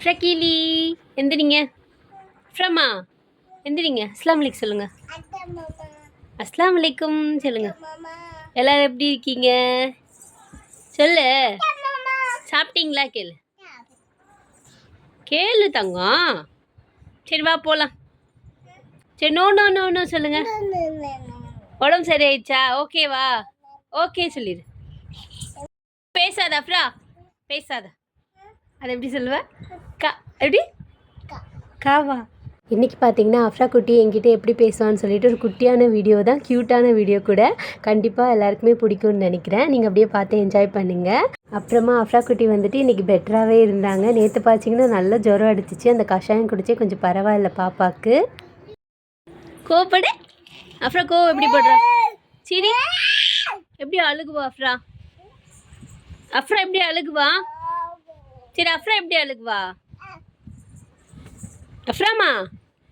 ஃப்ரக்கீலி எந்திரிங்க. ஃப்ரம்மா எந்திரிங்க. அஸ்லாம் வலைக்கும் சொல்லுங்க. அஸ்லாம் வலைக்கும் சொல்லுங்க. எல்லாரும் எப்படி இருக்கீங்க? சொல்லு. சாப்பிட்டீங்களா? கேளு. கேளு தங்கம். சரி வா போகலாம் சரி நோ நோ நோ நோ சொல்லுங்க. உடம்பு சரியாயிடுச்சா? ஓகேவா ஓகே சொல்லிடு பேசாத அப்ரா. பேசாத. அது எப்படி சொல்லுவ? கா எப்படி? காவா. இன்றைக்கி பார்த்தீங்கன்னா அஃப்ரா குட்டி என்கிட்ட எப்படி பேசுவான்னு சொல்லிட்டு ஒரு குட்டியான வீடியோ தான் க்யூட்டான வீடியோ கூட கண்டிப்பாக எல்லாருக்குமே பிடிக்கும்னு நினைக்கிறேன். நீங்கள் அப்படியே பார்த்து என்ஜாய் பண்ணுங்கள் அப்புறமா அஃப்ரா குட்டி வந்துட்டு இன்றைக்கி பெட்டராகவே இருந்தாங்க. நேற்று பார்த்தீங்கன்னா நல்ல ஜுரம் அடிச்சிச்சு. அந்த கஷாயம் குடிச்சே கொஞ்சம் பரவாயில்ல பாப்பாக்கு. கோவப்படு. அஃப்ரா கோவம் எப்படி போடுற? சரி எப்படி அழுகுவா அஃப்ரா? அஃப்ரா எப்படி அழுகுவா? சரி அஃப்ரா எப்படி அழுகுவா? அஃப்ராமா?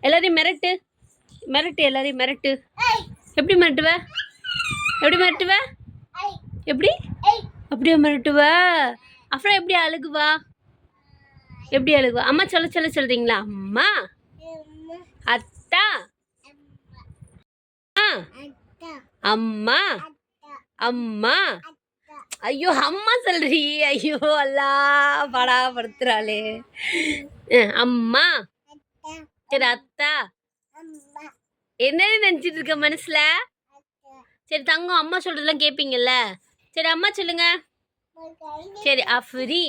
எல்லாரையும் மிரட்டு. மிரட்டு எல்லாரையும் மிரட்டு. எப்படி மிரட்டுவ? எப்படி மிரட்டுவ? எப்படி? அப்படியே மிரட்டுவ. அஃப்ரா எப்படி அழுகுவா? எப்படி அழுகுவா? அம்மா சொல்ல சொல்ல சொல்றீங்களா? அம்மா. அத்தா. ஆ அம்மா. அம்மா. ஐயோ அம்மா சொல்றீ. ஐயோ அல்லா படாப்படுத்துறாளே அஹ், அம்மா. சரி அத்தா. என்னன்னு நினைச்சிட்டு இருக்க மனசுல? சரி தங்கம் அம்மா சொல்றதெல்லாம் கேப்பீங்கல்ல. சரி அம்மா சொல்லுங்க. சரி அஃப்ரி.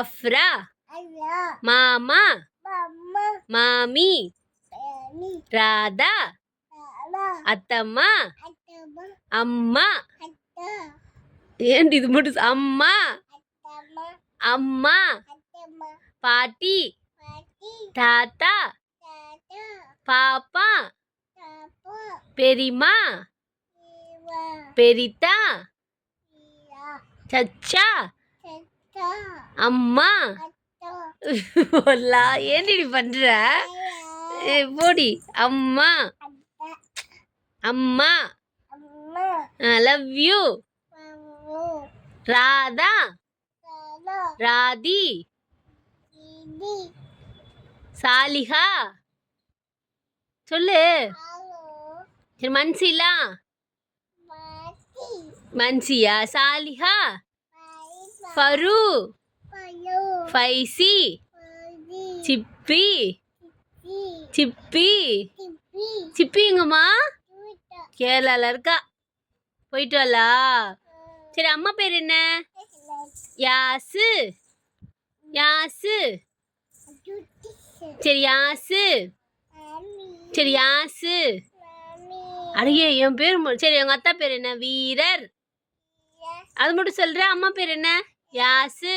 அஃப்ரா. மாமா. மாமி. ராதா. அத்தம்மா. அம்மா. ஏன்டி இது மட்டும் அம்மா! அம்மா! பாட்டி! தாத்தா! பாப்பா! பெரியம்மா பெரித்தா! சச்சா! அம்மா! ஏன்டி பண்ற? போடி. அம்மா! அம்மா! Love you Radha. Rathi. Saliha. சொல்லு. சரி மன்சிலா. மன்சியா? சாலிஹா. ஃபரு. ஃபைசி. சிப்பி. சிப்பி. சிப்பி. எங்கம்மா? கேரளால இருக்கா. போயிட்டு வரலா சரி அம்மா பேர் என்ன? யாசு. யாசு. சரி யாசு. சரி யாசு. அடியே என் பேர் சரி எங்க அத்தா பேர் என்ன? வீரர். அது மட்டும் சொல்ற அம்மா பேர் என்ன? யாசு.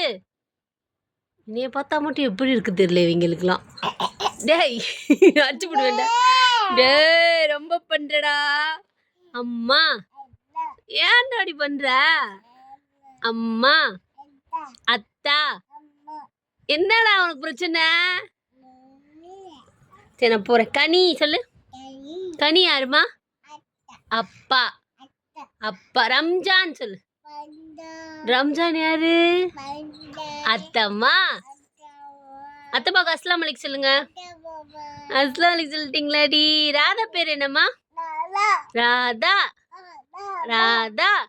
நீ பார்த்தா மட்டும் எப்படி இருக்கு தெரியல இவங்களுக்குலாம் டேய் அடிச்சு விட வேண்டாம் டேய் ரொம்ப பண்றடா. அம்மா. ஏன்டா அப்படி பண்ற? அம்மா அத்தா என்னடா உனக்கு பிரச்சனை? சரி நான் போறேன். கனி சொல்லு. கனி யாருமா? அப்பா. அப்பா ரம்ஜான் சொல்லு. ரம்ஜான் யாரு? அத்தம்மா. அத்தப்பாக்கு அஸ்லாம் அலைக்கு சொல்லுங்க. அஸ்லாம் அலைக்கு சொல்லிட்டீங்களாடி? ராதா பேர் என்னம்மா? ராதா. ராதா.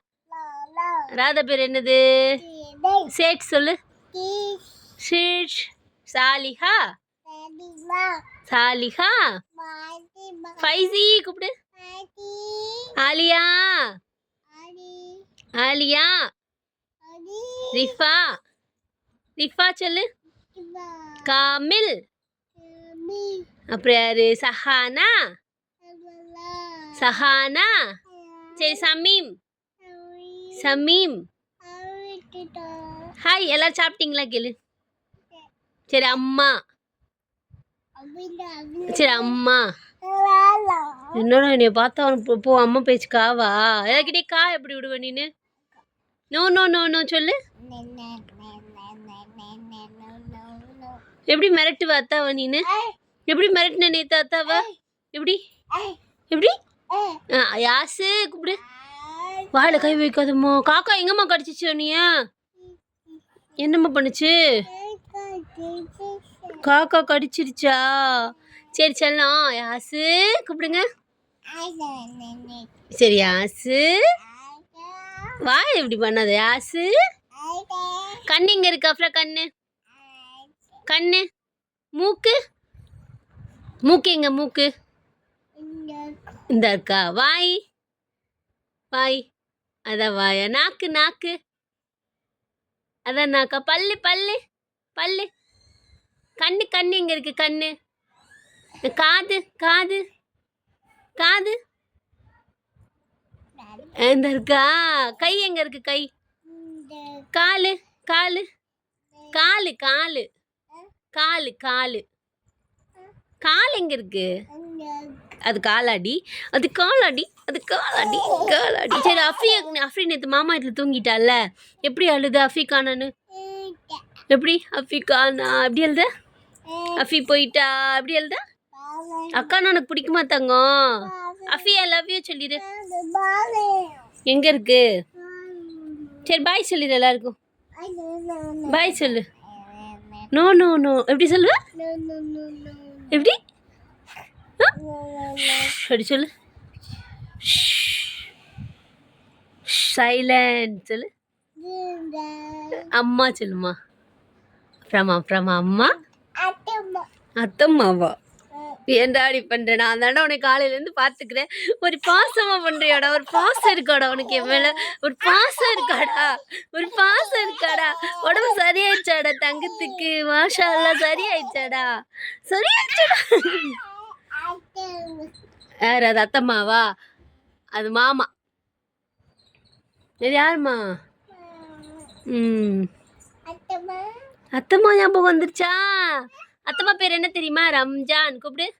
ராதா. பேர் என்னது? சேட் சொல்லு. ஷேஷ் சாலிஹா. சாலிஹா. ஃபைசி கூப்பிடு. ஆலியா. ஆலியா. ரிஃபா. ரிஃபா சொல்லு. காமில். அப்புறம் யாரு? சஹானா. சஹானா. சரி சமீம். சமீம். ஹாய் எல்லாரும் சாப்பிட்டீங்களா கேளு. சரி அம்மா. சரி அம்மா. என்னடா என்னைய பார்த்தா அவனுக்கு போ- அம்மா பேச்சு காவா? எல்லாக்கிட்டே கா எப்படி விடுவ நீனு? நோ நோ நோ நோ சொல்லு எப்படி மிரட்டுவ அத்தாவ நீனு? எப்படி மிரட்டின நேத்து அத்தாவ? எப்படி? எப்படி? யாசு கூப்பிடு வாயில கை வைக்காதம்மா. காக்கா எங்கம்மா கடிச்சிச்சு நீ என்னம்மா பண்ணுச்சு? காக்கா கடிச்சிருச்சா? சரி செல்லம் யாசு கூப்பிடுங்க சரி யாசு. வாய் எப்படி பண்ணாத யாசு. கண்ணு இங்க இருக்கு? அப்புறம் கண்ணு. கண்ணு. மூக்கு. மூக்கு எங்க? மூக்கு. இந்த இருக்கா வாய். வாய். அதான் வாயா. நாக்கு நாக்கு. அதான் நாக்கா பல்லு பல்லு பல்லு. கண்ணு கண்ணு எங்க இருக்கு கண்ணு. காது காது. காது. இந்த இருக்கா கை எங்க இருக்கு கை? காலு காலு. காலு காலு. காலு காலு. கால் எங்க இருக்கு? அது காலாடி. அது காலாடி. அது காலாடி. காலாடி. சரி அஃபி அஃபி நேற்று மாமா வீட்டில் தூங்கிட்டால. எப்படி அழுது அஃபி காணான்னு? எப்படி? அஃபி காணா. அப்படி எழுத அஃபி போயிட்டா. அப்படி எழுத அக்கா உனக்கு பிடிக்குமா தங்கம்? அஃபி ஐ லவ் யூ சொல்லிடு எங்க இருக்கு? சரி பாய் சொல்லிடு எல்லாருக்கும். பாய் சொல்லு. நோ நோ நோ எப்படி சொல்லுவ? எப்படி? அப்படி சொல்லு. சைலண்ட் சொல்லு. அம்மா சொல்லுமா. அப்புறமா அப்புறமா அம்மா. அத்தம்மாவா? ஏன்டாடி பண்ற? நான் தாண்டா உனக்கு காலையிலேருந்து பார்த்துக்கிறேன். ஒரு பாசமா பண்றியாடா? ஒரு பாசம் இருக்காடா உனக்கு என் மேல? ஒரு பாசம் இருக்காடா? ஒரு பாசம் இருக்காடா? உடம்பு சரியாயிடுச்சாடா தங்கத்துக்கு? மாஷா சரியாயிடுச்சாடா? சரியாயிடுச்சாடா? யார் அது? அத்தம்மாவா? அது மாமா. இது யாருமா ம். அத்தம்மா ஞாபகம் வந்துருச்சா? அத்தம்மா பேர் என்ன தெரியுமா? ரம்ஜான். கூப்பிடு.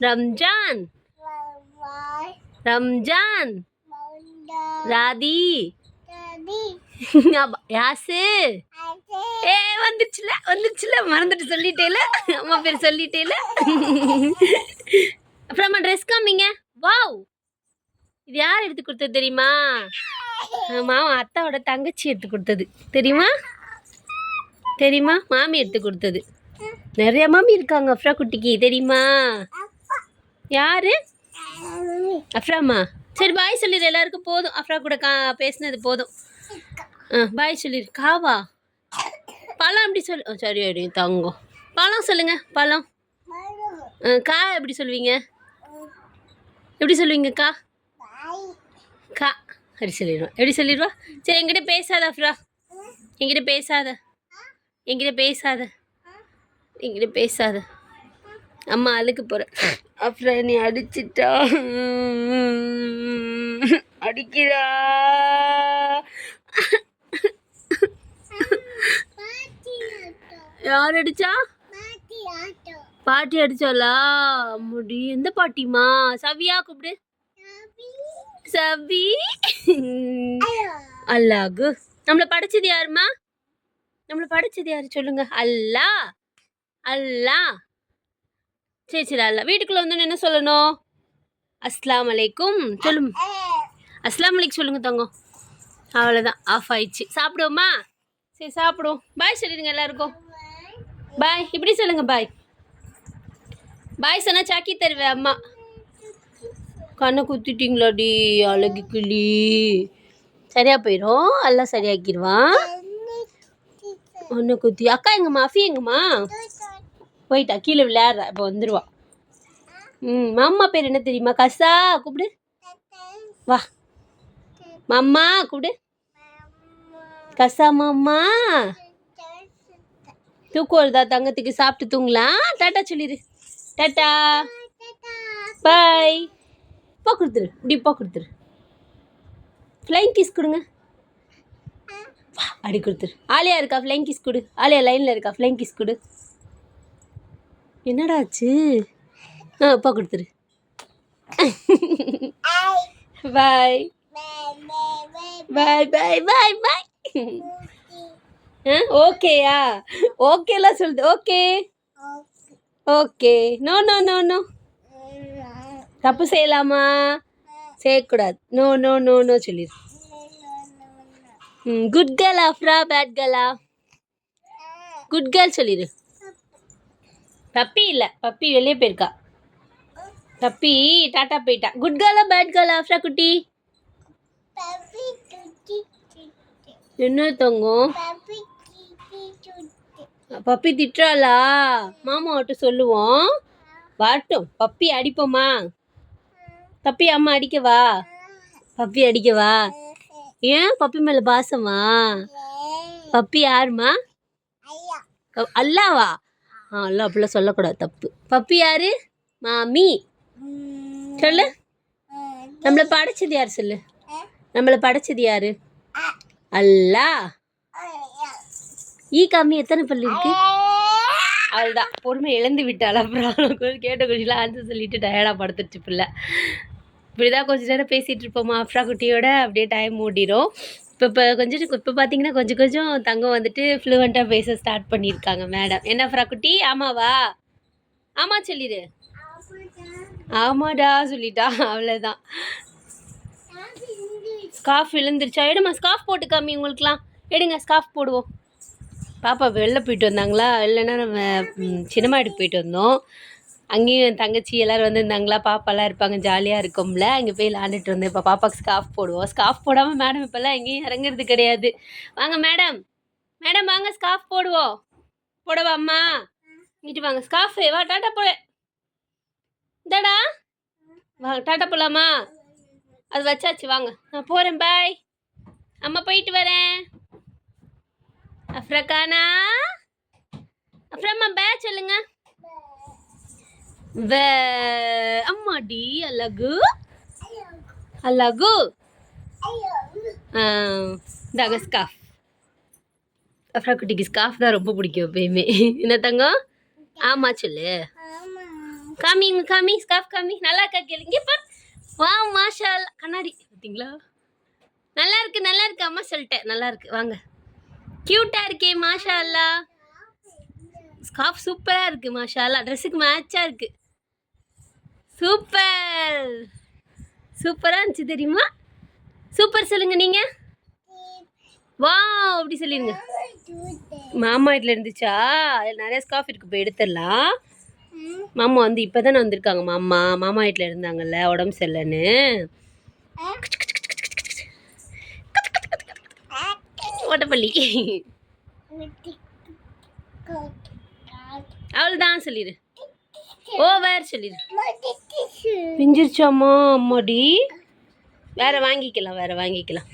ரம்ஜான். ரம்ஜான். ராதி. யாசு. ஏ வந்துருச்சுல வந்துருச்சுல. மறந்துட்டு சொல்லிட்டேல. அம்மா பேர் சொல்லிட்டேல. அப்புறமா ட்ரெஸ் காமிங்க. வாவ் இது யார் எடுத்து கொடுத்தது தெரியுமா? மாமா அத்தாவோட தங்கச்சி எடுத்து கொடுத்தது. தெரியுமா? தெரியுமா? மாமி எடுத்து கொடுத்தது. நிறைய மாமி இருக்காங்க அஃப்ரா குட்டிக்கு. தெரியுமா? யாரு? அஃப்ராமா சரி பாய் சொல்லிடு. எல்லாருக்கும் போதும். அஃப்ரா கூட கா பேசினது போதும். ஆ பாய் சொல்லிடு. காவா? பழம் எப்படி சொல் சரி அடி தங்கம். பழம் சொல்லுங்க பழம். கா எப்படி சொல்லுவீங்க எப்படி சொல்லுவீங்க கா? கா. அப்படி சொல்லிடுவா. எப்படி சொல்லிடுவா? சரி என்கிட்ட பேசாத அஃப்ரா என்கிட்ட பேசாத. என்கிட்ட பேசாத. என்கிட்ட பேசாத. அம்மா அழுக்கு போகிறேன் அப்புறம் நீ அடிச்சிட்டா. அடிக்கிறா. யார் அடிச்சா? பாட்டி அடிச்சாளா? முடி எந்த பாட்டிமா சவியா கூப்பிடு. சவி அல்லாகு நம்மளை படிச்சது யாருமா நம்மளை படித்தது யார் சொல்லுங்க? அல்லா. அல்லா. சரி சரி அல்லா. வீட்டுக்குள்ள வந்து என்ன சொல்லணும்? அஸ்லாம் அலைக்கும் சொல்லும் அஸ்லாம் அலைக்கும் சொல்லுங்க தங்கம் அவ்வளோதான் ஆஃப் ஆயிடுச்சு. சாப்பிடுவோமா? சரி சாப்பிடுவோம். பாய் சொல்லிடுங்க எல்லாருக்கும். பாய் இப்படி சொல்லுங்க பாய் பாய் சொன்னால் சாக்கி தருவேன் அம்மா. கண்ணை குத்திட்டீங்களாடி அழகு கிளி சரியாக போயிடும் எல்லாம் சரியாக்கிடுவான். ஒன்று குத்தி. அக்கா எங்கம்மா அஃபி எங்கம்மா போயிட்டா. கீழே விளையாடுறா. இப்போ வந்துடுவா ம் மாமா பேர் என்ன தெரியுமா? கசா. கூப்பிடு. வா. மாமா கூப்பிடு. கசா மாமா. தூக்கம் வருதா தங்கத்துக்கு? சாப்பிட்டு தூங்கலாம் டாட்டா சொல்லிடு டாட்டா. பாய். போ கொடுத்துரு. இப்படி போ கொடுத்துரு. ஃப்ளைங் கிஸ் கொடுங்க. அப்படி அடி கொடுத்துரு. ஆலியா இருக்கா ஃப்ளைங் கிஸ் கொடு. ஆலியா லைனில் இருக்கா ஃப்ளைங் கிஸ் கொடு. என்னடா ஆச்சு? ஆ அப்பா கொடுத்துரு. பாய் பாய் பாய் பாய் பாய் ஆ ஓகேயா ஓகேலாம் சொல்லுது. Okay okay no no no no தப்பு செய்யலாமா? செய்யக்கூடாது. நோ நோ நோ நோ சொல்லிடு குட் கேர்ள் அஃப்ரா பேட் கேர்ளா குட் கேர்ள் சொல்லிடு பப்பி இல்லை பப்பி வெளியே போயிருக்கா. பப்பி டாட்டா போயிட்டா. குட் கேர்ளா பேட் கேர்ளா அஃப்ரா குட்டி? என்ன தங்கம் பப்பி திட்டுறாளா? மாமா சொல்லுவோம். வரட்டும் பப்பி அடிப்போமா? பப்பி அம்மா அடிக்கவா? பப்பி அடிக்கவா? ஏன் பப்பி மேல பாசமா? பப்பி யாருமா? அல்லாவா? ஆ அல்லா அப்படிலாம் சொல்லக்கூடாது தப்பு. பப்பி யாரு? மாமி. சொல்லு. நம்மளை படைச்சது யார் சொல்லு? நம்மளை படைச்சது யாரு? அல்லா. ஈ காமி எத்தனை பல்லு இருக்கு? அவள்தான். பொறுமை இழந்து விட்டாள் அப்புறம்? கேட்ட கொஞ்சம் ஆன்சர் சொல்லிட்டு டயர்டாக படுத்துருச்சு பிள்ளை. இப்படிதான் கொஞ்ச நேரம் பேசிகிட்டு இருப்போமா? அஃப்ரா குட்டியோட அப்படியே டைம் ஓடிடும் இப்போ இப்போ கொஞ்சம் இப்போ பார்த்தீங்கன்னா கொஞ்சம் கொஞ்சம் தங்கம் வந்துட்டு ஃப்ளூவெண்ட்டாக பேச ஸ்டார்ட் பண்ணியிருக்காங்க மேடம் என்ன அஃப்ரா குட்டி ஆமாவா? ஆமாம் சொல்லிடு ஆமாடா சொல்லிட்டா. அவ்வளோதான் ஸ்காஃப் விழுந்துருச்சா? எடுமா ஸ்காஃப் போட்டு காமி உங்களுக்குலாம் எடுங்க ஸ்காஃப் போடுவோம். பாப்பா வெளில போயிட்டு வந்தாங்களா? இல்லைன்னா நம்ம சினிமா எடுக்க போயிட்டு வந்தோம். அங்கேயும் என் தங்கச்சி எல்லோரும் வந்துருந்தாங்களா பாப்பாலாம் இருப்பாங்க ஜாலியாக இருக்கும்ல. அங்கே போய் விளாண்டுட்டு வந்தேன் இப்போ பாப்பாக்கு ஸ்காஃப் போடுவோம். ஸ்கார்ஃப் போடாமல் மேடம் இப்போல்லாம் எங்கேயும் இறங்குறது கிடையாது. வாங்க மேடம் மேடம் வாங்க ஸ்கார்ஃப் போடுவோம். போடவா அம்மா? இங்கிட்டு வாங்க. ஸ்காஃப் வா டாட்டா போல இந்தாடா. வா டாட்டா போகலாமா அது வச்சாச்சு வாங்க. நான் போகிறேன் பாய் அம்மா போயிட்டு வரேன். அஃப்ரகானா? அப்புறமா பே சொல்லுங்கள் வே அம்மாடி அழகு. அழகு. இந்தாங்க ஸ்காஃப் அஃப்ரா குட்டிக்கு ஸ்காஃப் தான் ரொம்ப பிடிக்கும் எப்பயுமே. என்ன தங்கம்? ஆமா சொல்லு. காமி காமி ஸ்காஃப் காமி. நல்லா இருக்கா கேளு இங்கே பார் வா மாஷா கண்ணாடி. பார்த்தீங்களா நல்லா இருக்கு நல்லா இருக்கு. அம்மா சொல்லிட்டேன். நல்லா இருக்கு. வாங்க. கியூட்டா இருக்கே மாஷா அல்லா ஸ்கார்ஃப் சூப்பராக இருக்கு மாஷா அல்லா ட்ரெஸ்ஸுக்கு மேட்சாக இருக்கு. சூப்பர். சூப்பரா இருந்துச்சு தெரியுமா? சூப்பர் சொல்லுங்க நீங்க. வா அப்படி சொல்லிடுங்க மாமா வீட்டில் இருந்துச்சா? அதில் நிறைய ஸ்காஃப் இருக்கு போய் எடுத்துடலாம். மாமா வந்து இப்போ தானே வந்திருக்காங்க மாமா. மாமா வீட்டில் இருந்தாங்கல்ல உடம்பு சரியில்லைன்னு. ஓட்டப்பள்ளி. அவ்வளோதான் சொல்லிடு ஓவர் சொல்லிடு. பிஞ்சிருச்சாம்மா அம்மாடி? வேற வாங்கிக்கலாம் வேற வாங்கிக்கலாம்.